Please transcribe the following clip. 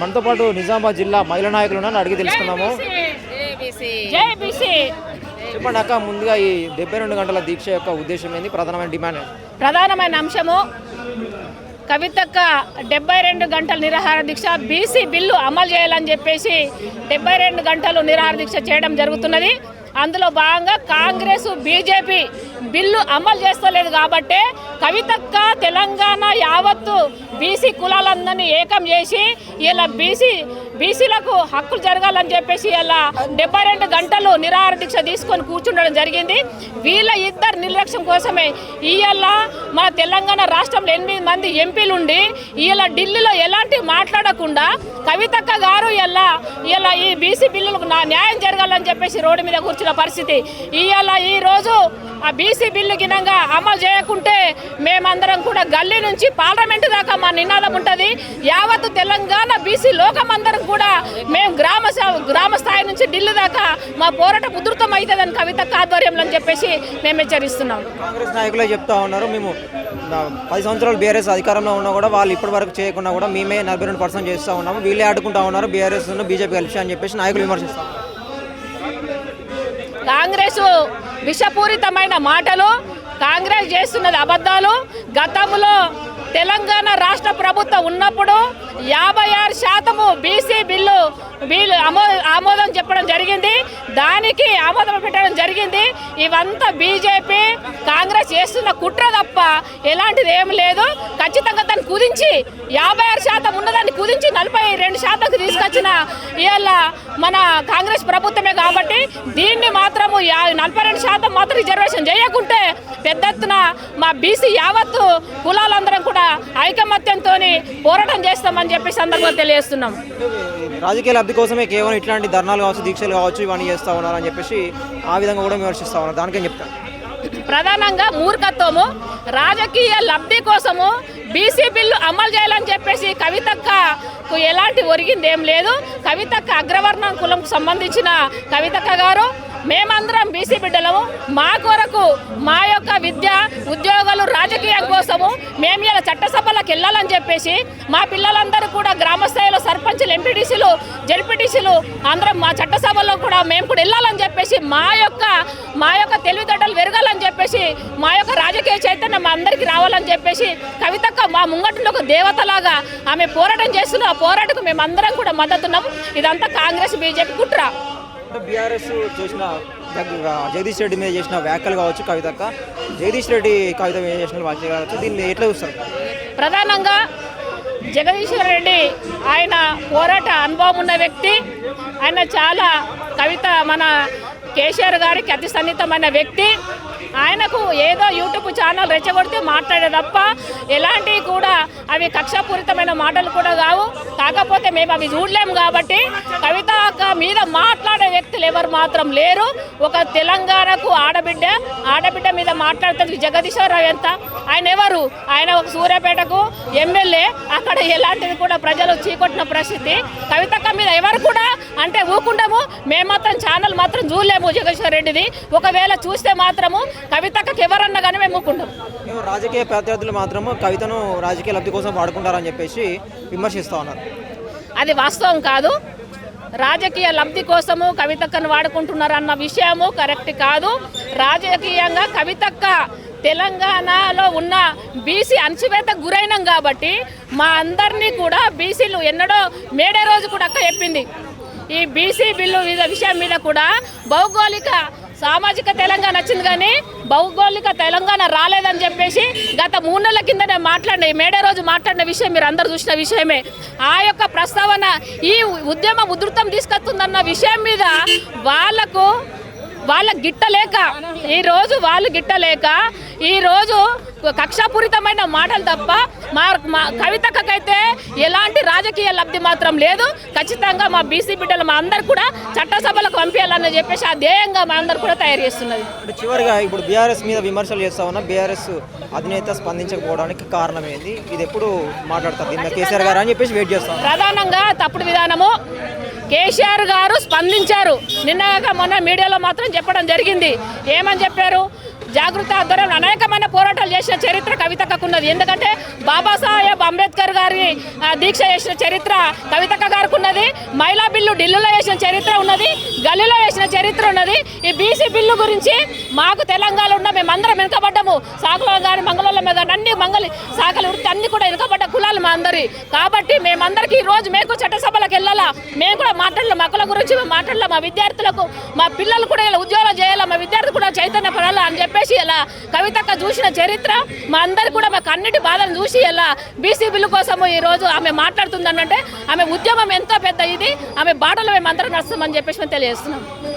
మనతో పాటు నిజామాబాద్ జిల్లా మహిళా నాయకులు అడిగి బీసీ. చెప్పండి అక్క ముందుగా ఈ డెబ్బై రెండు గంటల దీక్ష యొక్క ఉద్దేశం ఏంది? ప్రధానమైన డిమాండ్? ప్రధానమైన అంశము కవితక్క డెబ్బై రెండు గంటల నిరాహార దీక్ష బీసీ బిల్లు అమలు చేయాలని చెప్పేసి డెబ్బై రెండు గంటలు నిరాహార దీక్ష చేయడం జరుగుతున్నది. అందులో భాగంగా కాంగ్రెస్ బీజేపీ బిల్లు అమలు చేస్తలేదు కాబట్టి కవితక్క తెలంగాణ యావత్తు బీసీ కులాలందరినీ ఏకం చేసి ఇలా బీసీ బీసీలకు హక్కులు జరగాలని చెప్పేసి అలా డెబ్బై రెండు గంటలు నిరాహార దీక్ష తీసుకొని కూర్చుండడం జరిగింది. వీళ్ళ ఇద్దరు నిర్లక్ష్యం కోసమే ఇవాళ మన తెలంగాణ రాష్ట్రంలో ఎనిమిది మంది ఎంపీలు ఉండి ఇవాళ ఢిల్లీలో ఎలాంటి మాట్లాడకుండా కవితక్క గారు ఇలా ఇలా ఈ బీసీ బిల్లులకు నా న్యాయం జరగాలని చెప్పేసి రోడ్డు మీద కూర్చున్న పరిస్థితి. ఇవాళ ఈ రోజు ఆ బీసీ బిల్లు గినంగా అమలు చేయకుంటే మేమందరం కూడా గల్లీ నుంచి పార్లమెంటు దాకా మా నినాదం ఉంటుంది. యావత్తు తెలంగాణ బీసీ లోకం అందరం కూడా మేము గ్రామ గ్రామ స్థాయి నుంచి ఢిల్లీ దాకా మా పోరాటం ఉధృతం అవుతుందని కవిత ఆధ్వర్యంలో అని చెప్పేసి మేము హెచ్చరిస్తున్నాం. కాంగ్రెస్ నాయకులే చెప్తా ఉన్నారు. మేము పది సంవత్సరాలు బీఆర్ఎస్ అధికారంలో ఉన్నా కూడా వాళ్ళు ఇప్పటి వరకు చేయకుండా కూడా మేమే నలభై రెండు పర్సెంట్ చేస్తూ ఉన్నాము. వీళ్ళే ఆడుకుంటా ఉన్నారు. బీఆర్ఎస్ బీజేపీ కలిసి అని చెప్పేసి నాయకులు విమర్శిస్తాం కాంగ్రెస్ విషపూరితమైన మాటలు కాంగ్రెస్ చేస్తున్నది అబద్ధాలు. గతంలో తెలంగాణ రాష్ట్ర ప్రభుత్వం ఉన్నప్పుడు యాభై ఆరు శాతము బీసీ బిల్లు బిల్లు ఆమోదం చెప్పడం జరిగింది. దానికి ఆమోదం పెట్టడం జరిగింది. ఇవంతా బీజేపీ కాంగ్రెస్ చేస్తున్న కుట్ర తప్ప ఎలాంటిది ఏం లేదు. ఖచ్చితంగా దాన్ని కుదించి యాభై ఆరు శాతం ఉన్నదాన్ని కుదించి నలభై రెండు శాతంకి తీసుకొచ్చిన ఇవాళ మన కాంగ్రెస్ ప్రభుత్వమే కాబట్టి దీన్ని మాత్రము నలభై రెండు శాతం మాత్రం రిజర్వేషన్ చేయకుంటే పెద్ద ఎత్తున మా బీసీ యావత్తు కులాలందరం కూడా ఐకమత్యంతో పోరాటం చేస్తామని చెప్పి సందర్భంగా తెలియజేస్తున్నాం. రాజకీయ లబ్ధి కోసమే కేవలం ఇట్లాంటి ధర్నాలు కావచ్చు దీక్షలు కావచ్చు ఇవన్నీ చేస్తూ ఉన్నారు అని చెప్పేసి ఆ విధంగా కూడా విమర్శిస్తూ ఉన్నారు. దానికేం చెప్తాను ప్రధానంగా మూర్ఖత్వము రాజకీయ లబ్ధి కోసము బీసీ బిల్లు అమలు చేయాలని చెప్పేసి కవితక్కకు ఎలాంటి ఒరిగింది ఏం లేదు. కవితక్క అగ్రవర్ణ కులంకు సంబంధించిన కవితక్క గారు మేమందరం బీసీ బిడ్డలము. మా కొరకు మా యొక్క విద్య ఉద్యోగాలు రాజకీయం కోసము మేము ఇలా చట్టసభలకు వెళ్ళాలని చెప్పేసి మా పిల్లలందరూ కూడా గ్రామ స్థాయిలో సర్పంచులు ఎంపీటీసీలు జడ్పీటీసీలు అందరం మా చట్టసభలో కూడా మేము కూడా వెళ్ళాలని చెప్పేసి మా యొక్క మా యొక్క తెలివితేటలు పెరగాలని చెప్పేసి మా యొక్క రాజకీయ చైతన్యం మా అందరికీ రావాలని చెప్పేసి కవితక్క మా ముంగట్లో ఒక దేవతలాగా ఆమె పోరాటం చేస్తున్న ఆ పోరాటకు మేము అందరం కూడా మద్దతున్నాం ఇదంతా కాంగ్రెస్ బీజేపీ కుట్ర. బీఆర్ఎస్ చేసిన జగదీష్ రెడ్డి మీద చేసిన వ్యాఖ్యలు కావచ్చు కవితక్క జగదీష్ రెడ్డి కవిత మీద చేసిన వ్యాఖ్యలు కావచ్చు దీన్ని ఎట్లా చూస్తారు? ప్రధానంగా జగదీశ్వర్ రెడ్డి ఆయన పోరాట అనుభవం ఉన్న వ్యక్తి. ఆయన చాలా కవిత మన కేసీఆర్ గారికి అతి సన్నిహితమైన వ్యక్తి. ఆయనకు ఏదో యూట్యూబ్ ఛానల్ రెచ్చగొడితే మాట్లాడే తప్ప ఎలాంటివి కూడా అవి కక్షపూరితమైన మాటలు కూడా కావు. కాకపోతే మేము అవి చూడలేము కాబట్టి కవిత మీద మాట్లాడే వ్యక్తులు ఎవరు మాత్రం లేరు. ఒక తెలంగాణకు ఆడబిడ్డ ఆడబిడ్డ మీద మాట్లాడుతుంది జగదీశ్వరరావు ఎంత? ఆయన ఎవరు? ఆయన ఒక సూర్యాపేటకు ఎమ్మెల్యే. అక్కడ ఎలాంటిది కూడా ప్రజలు చీకొట్టిన పరిస్థితి. కవితక్క మీద ఎవరు కూడా అంటే ఊకుండము. మేము మాత్రం ఛానల్ మాత్రం చూడలేము జగదీశ్వర్ రెడ్డిది. ఒకవేళ చూస్తే మాత్రము కవితక్కకి ఎవరన్నా కానీ మేము ఊకుంటాం రాజకీయ ప్రత్యర్థులు మాత్రము కవితను రాజకీయ లబ్ధి కోసం వాడుకుంటారని చెప్పేసి విమర్శిస్తూ ఉన్నారు. అది వాస్తవం కాదు. రాజకీయ లబ్ధి కోసము కవితక్కను వాడుకుంటున్నారు అన్న విషయము కరెక్ట్ కాదు. రాజకీయంగా కవితక్క తెలంగాణలో ఉన్న బీసీ అణచివేతకు గురైనాం కాబట్టి మా అందరినీ కూడా బీసీలు ఎన్నడో మేడే రోజు కూడా అక్క చెప్పింది. ఈ బీసీ బిల్లు విషయం మీద కూడా భౌగోళిక సామాజిక తెలంగాణ వచ్చింది కానీ భౌగోళిక తెలంగాణ రాలేదని చెప్పేసి గత మూడు నెలల కిందనే మాట్లాడిన మేడే రోజు మాట్లాడిన విషయం మీరు అందరు చూసిన విషయమే. ఆ యొక్క ప్రస్తావన ఈ ఉద్యమం ఉధృతం తీసుకొస్తుందన్న విషయం మీద వాళ్ళకు వాళ్ళ గిట్టలేక ఈ రోజు వాళ్ళు గిట్టలేక ఈ రోజు కక్షాపూరితమైన మాటలు తప్ప మా మా కవితకైతే ఎలాంటి రాజకీయ లబ్ధి మాత్రం లేదు. ఖచ్చితంగా మా బీసీ బిడ్డలు మా అందరు కూడా చట్టసభలకు పంపించాలని చెప్పేసి ఆ ధ్యేయంగా మా అందరు కూడా తయారు చేస్తున్నది. అంటే చివరిగా ఇప్పుడు బీఆర్ఎస్ మీద విమర్శలు చేస్తా ఉన్నా బీఆర్ఎస్ అధినేత స్పందించకపోవడానికి కారణం ఏంది ఇది ఎప్పుడు మాట్లాడతారు? కేసీఆర్ గారు అని చెప్పేసి వెయిట్ చేస్తాం ప్రధానంగా తప్పుడు విధానము కేసీఆర్ గారు స్పందించారు. నిన్నగా మొన్న మీడియాలో మాత్రం చెప్పడం జరిగింది. ఏమని చెప్పారు? జాగృత ఆధ్వర్యంలో అనేకమైన పోరాటాలు చేసిన చరిత్ర కవితక్కకు ఉన్నది. ఎందుకంటే బాబాసాహెబ్ అంబేద్కర్ గారి ఆ, దీక్ష చేసిన చరిత్ర కవితక్క గారికి ఉన్నది. మహిళా బిల్లు ఢిల్లీలో వేసిన చరిత్ర ఉన్నది. గల్లీలో వేసిన చరిత్ర ఉన్నది. ఈ బీసీ బిల్లు గురించి మాకు తెలంగాణలో ఉన్న మేమందరం వెనుకబడ్డము. సాకులో కానీ మంగళంలో కానీ అన్ని మంగళ సాకలు వృత్తి అన్ని కూడా వెనుకబడ్డ కులాలు మా అందరి. కాబట్టి మేమందరికీ ఈ రోజు మేము చట్టసభలకు వెళ్ళాలా? మేము కూడా మాట్లాడాలి? మక్కల గురించి మేము మాట్లాడాలి? మా విద్యార్థులకు మా పిల్లలు కూడా ఇలా ఉద్యోగాలు చేయాలా? మా విద్యార్థులు కూడా చైతన్య పడాలా అని చెప్పి చెప్పేసి ఇలా కవితక్క చూసిన చరిత్ర మా అందరు కూడా మాకు అన్నిటి బాధను చూసి ఇలా బీసీ బిల్లు కోసము ఈ రోజు ఆమె మాట్లాడుతుందనంటే ఆమె ఉద్యమం ఎంతో పెద్ద ఇది ఆమె బాటలో మేము అందరం నడుస్తామని చెప్పేసి మేము తెలియజేస్తున్నాం.